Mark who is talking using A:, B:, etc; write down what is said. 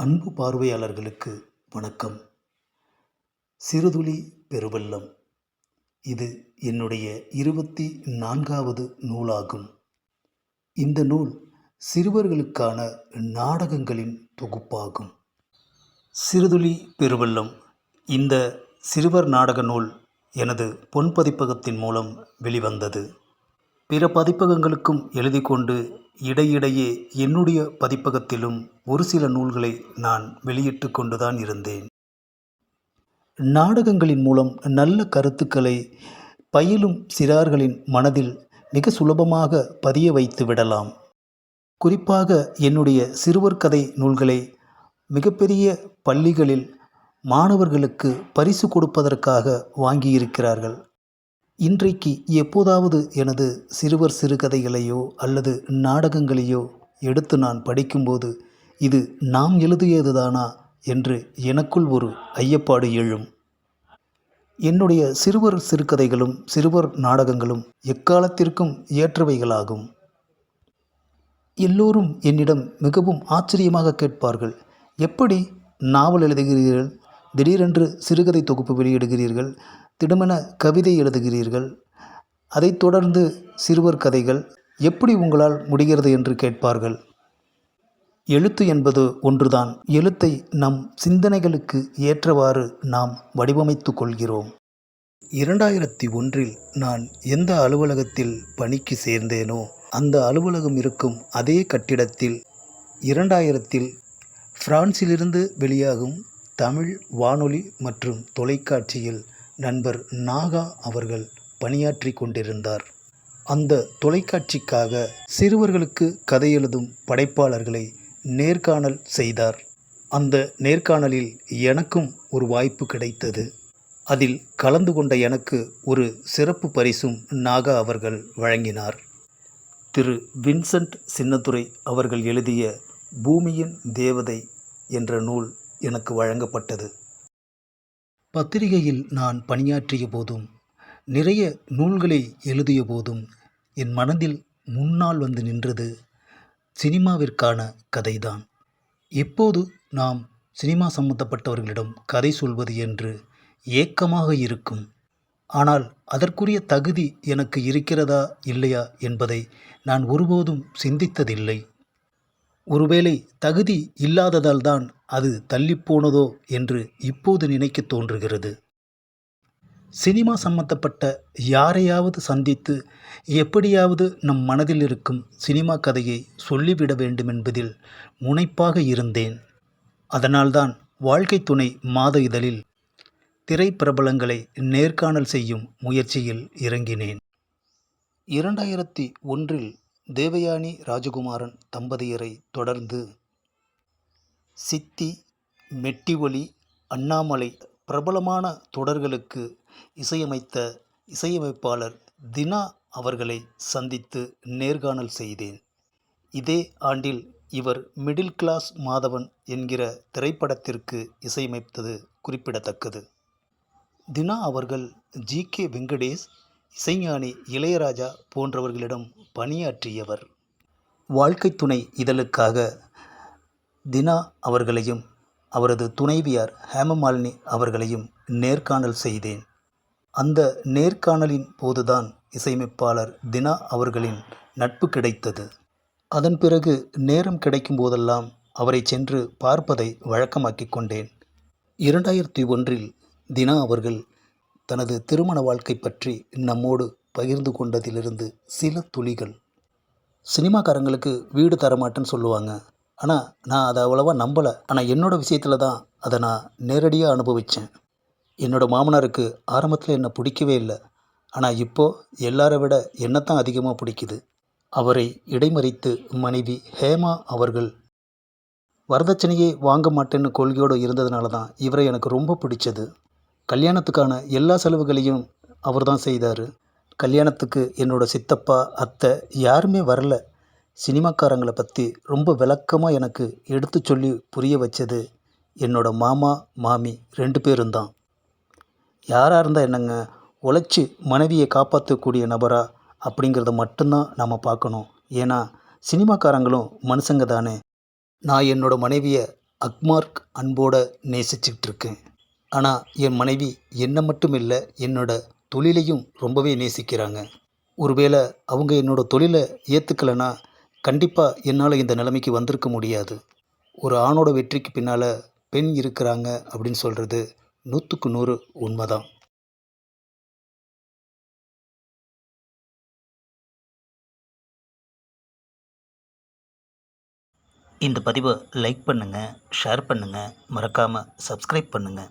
A: அன்பு பார்வையாளர்களுக்கு வணக்கம். சிறுதுளி பெருவெள்ளம். இது என்னுடைய இருபத்தி நான்காவது நூலாகும். இந்த நூல் சிறுவர்களுக்கான நாடகங்களின் தொகுப்பாகும். சிறுதுளி பெருவெள்ளம். இந்த சிறுவர் நாடக நூல் எனது பொன் பதிப்பகத்தின் மூலம் வெளிவந்தது. பிற பதிப்பகங்களுக்கும் எழுதி கொண்டு இடையிடையே என்னுடைய பதிப்பகத்திலும் ஒரு சில நூல்களை நான் வெளியிட்டு கொண்டுதான் இருந்தேன். நாடகங்களின் மூலம் நல்ல கருத்துக்களை பயிலும் சிறார்களின் மனதில் மிக சுலபமாக பதிய வைத்து விடலாம். குறிப்பாக என்னுடைய சிறுவர் கதை நூல்களை மிகப்பெரிய பள்ளிகளில் மாணவர்களுக்கு பரிசு கொடுப்பதற்காக வாங்கியிருக்கிறார்கள். இன்றைக்கு எப்போதாவது எனது சிறுவர் சிறுகதைகளையோ அல்லது நாடகங்களையோ எடுத்து நான் படிக்கும்போது இது நாம் எழுதியதுதானா என்று எனக்குள் ஒரு ஐயப்பாடு எழும். என்னுடைய சிறுவர் சிறுகதைகளும் சிறுவர் நாடகங்களும் எக்காலத்திற்கும் ஏற்றவைகளாகும். எல்லோரும் என்னிடம் மிகவும் ஆச்சரியமாக கேட்பார்கள் எப்படி நாவல் எழுதுகிறீர்கள்? திடீரென்று சிறுகதை தொகுப்பு வெளியிடுகிறீர்கள்? திடுமென கவிதை எழுதுகிறீர்கள். அதைத் தொடர்ந்து சிறுவர் கதைகள் எப்படி உங்களால் முடிகிறது என்று கேட்பார்கள். எழுத்து என்பது ஒன்றுதான். எழுத்தை நம் சிந்தனைகளுக்கு ஏற்றவாறு நாம் வடிவமைத்து கொள்கிறோம். இரண்டாயிரத்தி ஒன்றில் நான் எந்த அலுவலகத்தில் பணிக்கு சேர்ந்தேனோ அந்த அலுவலகம் இருக்கும் அதே கட்டிடத்தில் இரண்டாயிரத்தில் பிரான்சிலிருந்து வெளியாகும் தமிழ் வானொலி மற்றும் தொலைக்காட்சியில் நண்பர் நாகா அவர்கள் பணியாற்றி கொண்டிருந்தார். அந்த தொலைக்காட்சிக்காக சிறுவர்களுக்கு கதை எழுதும் படைப்பாளர்களை நேர்காணல் செய்தார். அந்த நேர்காணலில் எனக்கும் ஒரு வாய்ப்பு கிடைத்தது. அதில் கலந்து கொண்ட எனக்கு ஒரு சிறப்பு பரிசும் நாகா அவர்கள் வழங்கினார். திரு. வின்சென்ட் சின்னத்துரை அவர்கள் எழுதிய பூமியின் தேவதை என்ற நூல் எனக்கு வழங்கப்பட்டது. பத்திரிகையில் நான் பணியாற்றிய போதும் நிறைய நூல்களை எழுதிய போதும் என் மனதில் முன்னால் வந்து நின்றது சினிமாவிற்கான கதைதான். எப்போது நாம் சினிமா சம்பந்தப்பட்டவர்களிடம் கதை சொல்வது என்று ஏக்கமாக இருக்கும். ஆனால் அதற்குரிய தகுதி எனக்கு இருக்கிறதா இல்லையா என்பதை நான் ஒருபோதும் சிந்தித்ததில்லை. ஒருவேளை தகுதி இல்லாததால் தான் அது தள்ளிப்போனதோ என்று இப்போது நினைக்க தோன்றுகிறது. சினிமா சம்பந்தப்பட்ட யாரையாவது சந்தித்து எப்படியாவது நம் மனதில் இருக்கும் சினிமா கதையை சொல்லிவிட வேண்டும் என்பதில் முனைப்பாக இருந்தேன். அதனால்தான் வாழ்க்கை துணை மாத இதழில் திரைப்பிரபலங்களை நேர்காணல் செய்யும் முயற்சியில் இறங்கினேன். இரண்டாயிரத்தி ஒன்றில் தேவயானி ராஜகுமாரன் தம்பதியரை தொடர்ந்து சித்தி மெட்டிஒலி அண்ணாமலை பிரபலமான தொடர்களுக்கு இசையமைத்த இசையமைப்பாளர் தினா அவர்களை சந்தித்து நேர்காணல் செய்தேன். இதே ஆண்டில் இவர் மிடில் கிளாஸ் மாதவன் என்கிற திரைப்படத்திற்கு இசையமைத்தது குறிப்பிடத்தக்கது. தினா அவர்கள் ஜி கே வெங்கடேஷ் இசைஞானி இளையராஜா போன்றவர்களிடம் பணியாற்றியவர். வாழ்க்கை துணை இதழுக்காக தினா அவர்களையும் அவரது துணைவியார் ஹேமமாலினி அவர்களையும் நேர்காணல் செய்தேன். அந்த நேர்காணலின் போதுதான் இசையமைப்பாளர் தினா அவர்களின் நட்பு கிடைத்தது. அதன் பிறகு நேரம் கிடைக்கும் போதெல்லாம் அவரை சென்று பார்ப்பதை வழக்கமாக்கிக் கொண்டேன். இரண்டாயிரத்தி ஒன்றில் தினா அவர்கள் தனது திருமண வாழ்க்கை பற்றி நம்மோடு பகிர்ந்து கொண்டதிலிருந்து சில துளிகள். சினிமாக்காரங்களுக்கு வீடு தரமாட்டேன்னு சொல்லுவாங்க. ஆனால் நான் அதை அவ்வளோவா நம்பலை. ஆனால் என்னோடய விஷயத்தில் தான் அதை நான் நேரடியாக அனுபவித்தேன் என்னோடய மாமனாருக்கு ஆரம்பத்தில் என்னை பிடிக்கவே இல்லை. ஆனால் இப்போது எல்லாரை விட என்னைத்தான் அதிகமாக பிடிக்குது. அவரை இடைமறித்து மனைவி ஹேமா அவர்கள் வரதட்சணையே வாங்க மாட்டேன்னு கொள்கையோடு இருந்ததுனால தான் இவரை எனக்கு ரொம்ப பிடிச்சது. கல்யாணத்துக்கான எல்லா செலவுகளையும் அவர் தான் செய்தார். கல்யாணத்துக்கு என்னோட சித்தப்பா அத்தை யாருமே வரல. சினிமாக்காரங்களை பற்றி ரொம்ப விளக்கமாக எனக்கு எடுத்து சொல்லி புரிய வச்சது என்னோட மாமா மாமி ரெண்டு பேரும் தான் யாராக இருந்தால் என்னங்க உழைச்சி மனைவியை காப்பாற்றக்கூடிய நபரா அப்படிங்கிறத மட்டும்தான் நாம் பார்க்கணும். ஏன்னா சினிமாக்காரங்களும் மனுஷங்க தானே. நான் என்னோட மனைவியை அக்மார்க் அன்போடு நேசிச்சுக்கிட்டு இருக்கேன். ஆனால் என் மனைவி என்னை மட்டும் இல்லை என்னோட தொழிலையும் ரொம்பவே நேசிக்கிறாங்க. ஒருவேளை அவங்க என்னோட தொழிலை ஏற்றுக்கலைன்னா கண்டிப்பாக என்னால் இந்த நிலைமைக்கு வந்திருக்க முடியாது. ஒரு ஆணோட வெற்றிக்கு பின்னால் பெண் இருக்கிறாங்க அப்படின்னு சொல்கிறது நூற்றுக்கு நூறு உண்மைதான். இந்த பதிவை லைக் பண்ணுங்கள் ஷேர் பண்ணுங்கள் மறக்காமல் சப்ஸ்கிரைப் பண்ணுங்கள்